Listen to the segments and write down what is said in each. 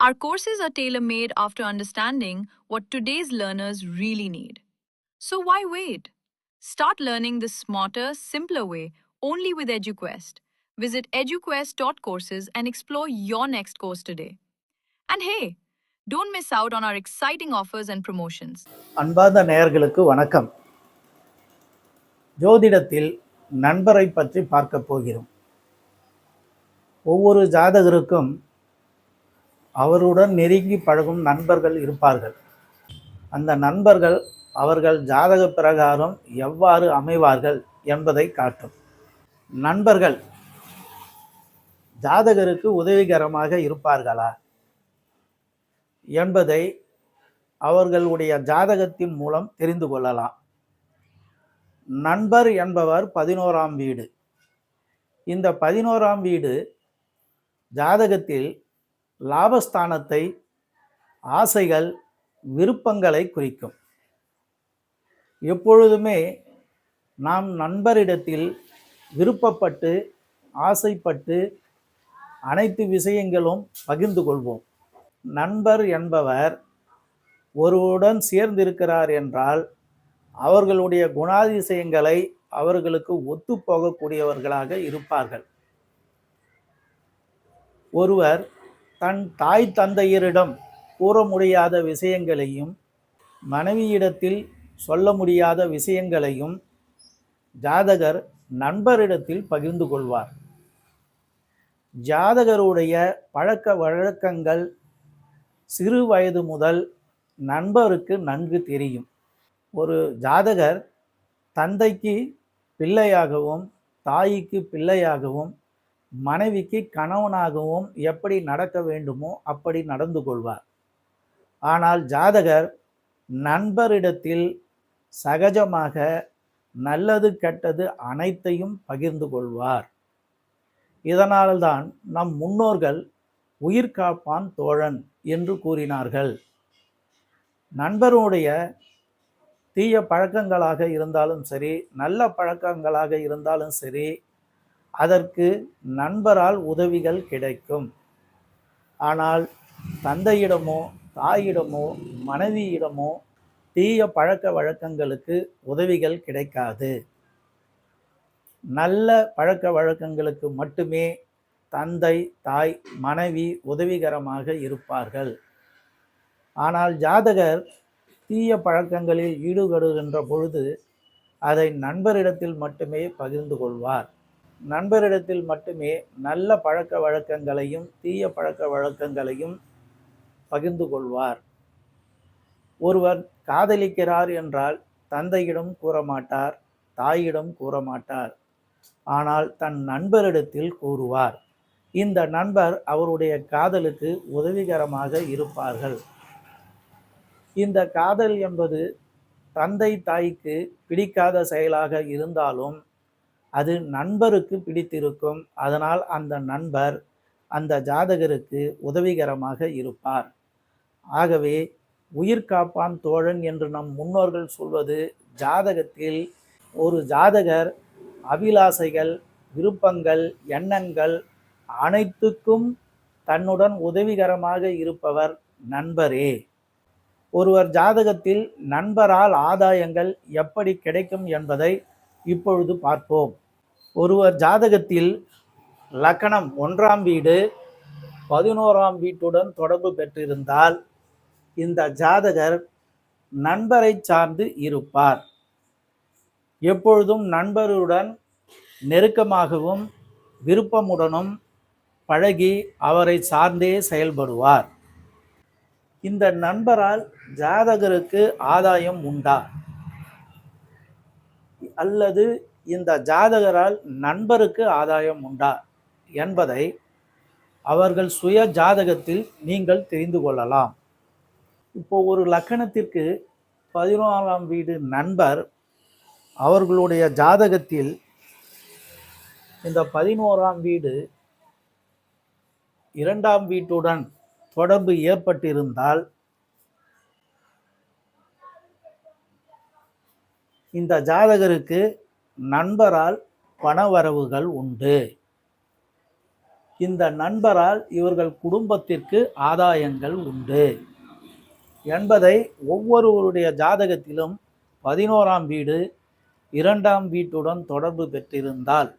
Our courses are tailor made after understanding what today's learners really need. So why wait? Start learning the smarter, simpler way only with EduQuest. Visit eduquest.courses and explore your next course today. And hey, don't miss out on our exciting offers and promotions. அன்பார்ந்த நேயர்களுக்கு வணக்கம் ஜோதிடத்தில் நண்பரை பற்றி பார்க்க போகிறோம் ஒவ்வொரு ஜாதகருக்கும் அவருடன் நெருங்கி பழகும் நண்பர்கள் இருப்பார்கள். அந்த நண்பர்கள் அவர்கள் ஜாதக பிரகாரம் எவ்வாறு அமைவார்கள் என்பதை காட்டும். நண்பர்கள் ஜாதகருக்கு உதவிகரமாக இருப்பார்களா என்பதை அவர்களுடைய ஜாதகத்தின் மூலம் தெரிந்து கொள்ளலாம். நண்பர் என்பவர் பதினோராம் வீடு. இந்த பதினோராம் வீடு ஜாதகத்தில் லாபஸ்தானத்தை ஆசைகள் விருப்பங்களை குறிக்கும். எப்பொழுதுமே நாம் நண்பரிடத்தில் விருப்பப்பட்டு ஆசைப்பட்டு அனைத்து விஷயங்களும் பகிர்ந்து கொள்வோம். நண்பர் என்பவர் ஒருவருடன் சேர்ந்திருக்கிறார் என்றால் அவர்களுடைய குணாதிசயங்களை அவர்களுக்கு ஒத்து போகக்கூடியவர்களாக இருப்பார்கள். ஒருவர் தன் தாய் தந்தையரிடம் கூற முடியாத விஷயங்களையும் மனைவியிடத்தில் சொல்ல முடியாத விஷயங்களையும் ஜாதகர் நண்பரிடத்தில் பகிர்ந்து கொள்வார். ஜாதகருடைய பழக்க வழக்கங்கள் சிறு வயது முதல் நண்பருக்கு நன்கு தெரியும். ஒரு ஜாதகர் தந்தைக்கு பிள்ளையாகவும் தாய்க்கு பிள்ளையாகவும் மனைவிக்கு கணவனாகவும் எப்படி நடக்க வேண்டுமோ அப்படி நடந்து கொள்வார். ஆனால் ஜாதகர் நண்பரிடத்தில் சகஜமாக நல்லது கெட்டது அனைத்தையும் பகிர்ந்து கொள்வார். இதனால்தான் நம் முன்னோர்கள் உயிர் காப்பான் தோழன் என்று கூறினார்கள். நண்பருடைய தீய பழக்கங்களாக இருந்தாலும் சரி நல்ல பழக்கங்களாக இருந்தாலும் சரி அதற்கு நண்பரால் உதவிகள் கிடைக்கும். ஆனால் தந்தையிடமோ தாயிடமோ மனைவியிடமோ தீய பழக்க வழக்கங்களுக்கு உதவிகள் கிடைக்காது. நல்ல பழக்க வழக்கங்களுக்கு மட்டுமே தந்தை தாய் மனைவி உதவிகரமாக இருப்பார்கள். ஆனால் ஜாதகர் தீய பழக்கங்களில் ஈடுபடுகின்ற பொழுது அதை நண்பரிடத்தில் மட்டுமே பகிர்ந்து கொள்வார். நண்பரிடத்தில் மட்டுமே நல்ல பழக்க வழக்கங்களையும் தீய பழக்க வழக்கங்களையும் பகிர்ந்து கொள்வார். ஒருவர் காதலிக்கிறார் என்றால் தந்தையிடம் கூறமாட்டார் தாயிடம் கூறமாட்டார் ஆனால் தன் நண்பரிடத்தில் கூறுவார். இந்த நண்பர் அவருடைய காதலுக்கு உதவிகரமாக இருப்பார்கள். இந்த காதல் என்பது தந்தை தாய்க்கு பிடிக்காத செயலாக இருந்தாலும் அது நண்பருக்கு பிடித்திருக்கும். அதனால் அந்த நண்பர் அந்த ஜாதகருக்கு உதவிகரமாக இருப்பார். ஆகவே உயிர் காப்பான் தோழன் என்று நம் முன்னோர்கள் சொல்வது ஜாதகத்தில் ஒரு ஜாதகர் அபிலாசைகள் விருப்பங்கள் எண்ணங்கள் அனைத்துக்கும் தன்னுடன் உதவிகரமாக இருப்பவர் நண்பரே. ஒருவர் ஜாதகத்தில் நண்பரால் ஆதாயங்கள் எப்படி கிடைக்கும் என்பதை இப்பொழுது பார்ப்போம். ஒருவர் ஜாதகத்தில் லக்கணம் ஒன்றாம் வீடு பதினோராம் வீட்டுடன் தொடர்பு பெற்றிருந்தால் இந்த ஜாதகர் நண்பரை சார்ந்து இருப்பார். எப்பொழுதும் நண்பருடன் நெருக்கமாகவும் விருப்பமுடனும் பழகி அவரை சார்ந்தே செயல்படுவார். இந்த நண்பரால் ஜாதகருக்கு ஆதாயம் உண்டா? அல்லது இந்த ஜாதகரால் நண்பருக்கு ஆதாயம் உண்டா என்பதை அவர்கள் சுய ஜாதகத்தில் நீங்கள் தெரிந்து கொள்ளலாம். இப்போ ஒரு லக்கணத்திற்கு பதினோராம் வீடு நண்பர் அவர்களுடைய ஜாதகத்தில் இந்த பதினோராம் வீடு இரண்டாம் வீட்டுடன் தொடர்பு ஏற்பட்டிருந்தால் இந்த ஜாதகருக்கு நண்பரால் பணவரவுகள் உண்டு. இந்த நண்பரால் இவர்கள் குடும்பத்திற்கு ஆதாயங்கள் உண்டு. என்பதை ஒவ்வொருவருடைய ஜாதகத்திலும் பதினோராம் வீடு இரண்டாம் வீட்டுடன் தொடர்பு பெற்றிருந்தால்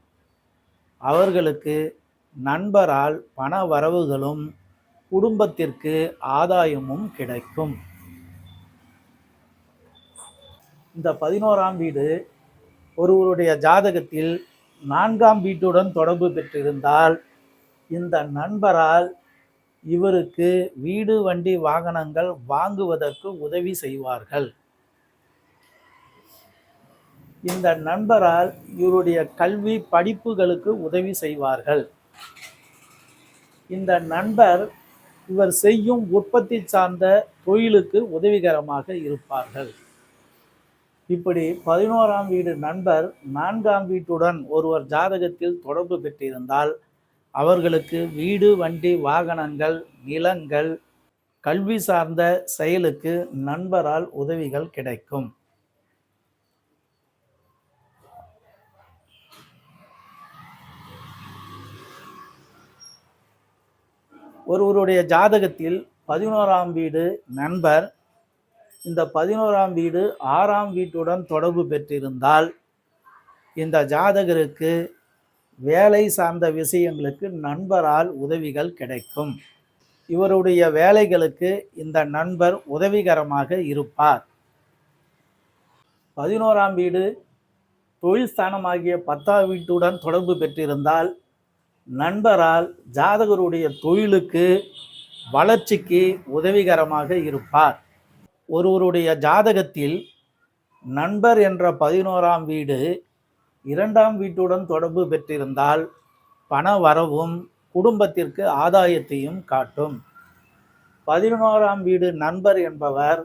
அவர்களுக்கு நண்பரால் பண வரவுகளும் குடும்பத்திற்கு ஆதாயமும் கிடைக்கும். இந்த பதினோராம் வீடு ஒருவருடைய ஜாதகத்தில் நான்காம் வீட்டுடன் தொடர்பு பெற்றிருந்தால் இந்த நண்பரால் இவருக்கு வீடு வண்டி வாகனங்கள் வாங்குவதற்கு உதவி செய்வார்கள். இந்த நண்பரால் இவருடைய கல்வி படிப்புகளுக்கு உதவி செய்வார்கள். இந்த நண்பர் இவர் செய்யும் உற்பத்தி சார்ந்த தொழிலுக்கு உதவிகரமாக இருப்பார்கள். இப்படி பதினோராம் வீடு நண்பர் நான்காம் வீட்டுடன் ஒருவர் ஜாதகத்தில் தொடர்பு பெற்றிருந்தால் அவர்களுக்கு வீடு வண்டி வாகனங்கள் நிலங்கள் கல்வி சார்ந்த செயலுக்கு நண்பரால் உதவிகள் கிடைக்கும். ஒருவருடைய ஜாதகத்தில் பதினோராம் வீடு நண்பர் இந்த பதினோராம் வீடு ஆறாம் வீட்டுடன் தொடர்பு பெற்றிருந்தால் இந்த ஜாதகருக்கு வேலை சார்ந்த விஷயங்களுக்கு நண்பரால் உதவிகள் கிடைக்கும். இவருடைய வேலைகளுக்கு இந்த நண்பர் உதவிகரமாக இருப்பார். பதினோராம் வீடு தொழில் ஸ்தானமாகிய பத்தாம் வீட்டுடன் தொடர்பு பெற்றிருந்தால் நண்பரால் ஜாதகருடைய தொழிலுக்கு வளர்ச்சிக்கு உதவிகரமாக இருப்பார். ஒருவருடைய ஜாதகத்தில் நண்பர் என்ற பதினோராம் வீடு இரண்டாம் வீட்டுடன் தொடர்பு பெற்றிருந்தால் பண வரவும் குடும்பத்திற்கு ஆதாயத்தையும் காட்டும். பதினோராம் வீடு நண்பர் என்பவர்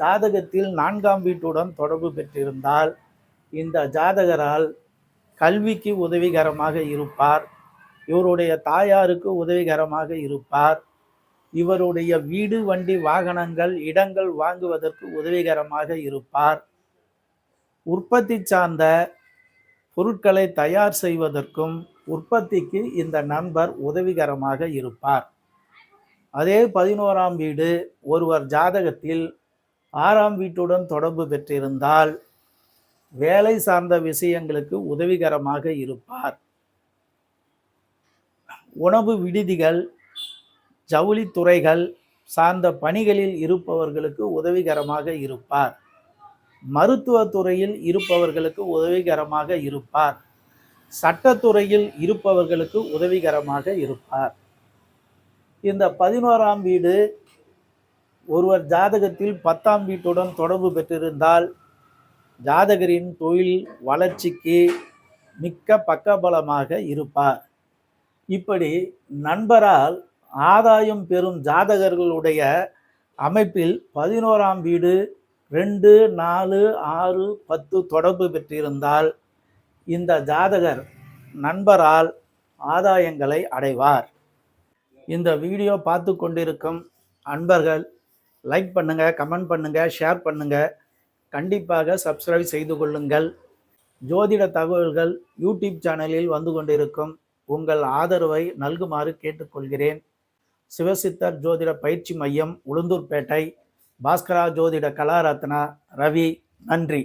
ஜாதகத்தில் நான்காம் வீட்டுடன் தொடர்பு பெற்றிருந்தால் இந்த ஜாதகரால் கல்விக்கு உதவிகரமாக இருப்பார். இவருடைய தாயாருக்கு உதவிகரமாக இருப்பார். இவருடைய வீடு வண்டி வாகனங்கள் இடங்கள் வாங்குவதற்கு உதவிகரமாக இருப்பார். உற்பத்தி சார்ந்த பொருட்களை தயார் செய்வதற்கும் உற்பத்திக்கு இந்த நண்பர் உதவிகரமாக இருப்பார். அதே பதினோராம் வீடு ஒருவர் ஜாதகத்தில் ஆறாம் வீட்டுடன் தொடர்பு பெற்றிருந்தால் வேலை சார்ந்த விஷயங்களுக்கு உதவிகரமாக இருப்பார். உணவு விடுதிகள் ஜவுளித்துறைகள் சார்ந்த பணிகளில் இருப்பவர்களுக்கு உதவிகரமாக இருப்பார். மருத்துவத்துறையில் இருப்பவர்களுக்கு உதவிகரமாக இருப்பார். சட்டத்துறையில் இருப்பவர்களுக்கு உதவிகரமாக இருப்பார். இந்த பதினோராம் வீடு ஒருவர் ஜாதகத்தில் பத்தாம் வீட்டுடன் தொடர்பு பெற்றிருந்தால் ஜாதகரின் தொழில் வளர்ச்சிக்கு மிக்க பக்கபலமாக இருப்பார். இப்படி நண்பரால் ஆதாயம் பெறும் ஜாதகர்களுடைய அமைப்பில் பதினோராம் வீடு ரெண்டு நாலு ஆறு பத்து தொடர்பு பெற்றிருந்தால் இந்த ஜாதகர் நண்பரால் ஆதாயங்களை அடைவார். இந்த வீடியோ பார்த்து கொண்டிருக்கும் அன்பர்கள் லைக் பண்ணுங்கள் கமெண்ட் பண்ணுங்கள் ஷேர் பண்ணுங்கள் கண்டிப்பாக சப்ஸ்கிரைப் செய்து கொள்ளுங்கள். ஜோதிட தகவல்கள் யூடியூப் சேனலில் வந்து கொண்டிருக்கும். உங்கள் ஆதரவை நல்குமாறு கேட்டுக்கொள்கிறேன். சிவசித்தர் ஜோதிட பயிற்சி மையம் உளுந்தூர்பேட்டை பாஸ்கரா ஜோதிட கலாரத்னா ரவி நன்றி.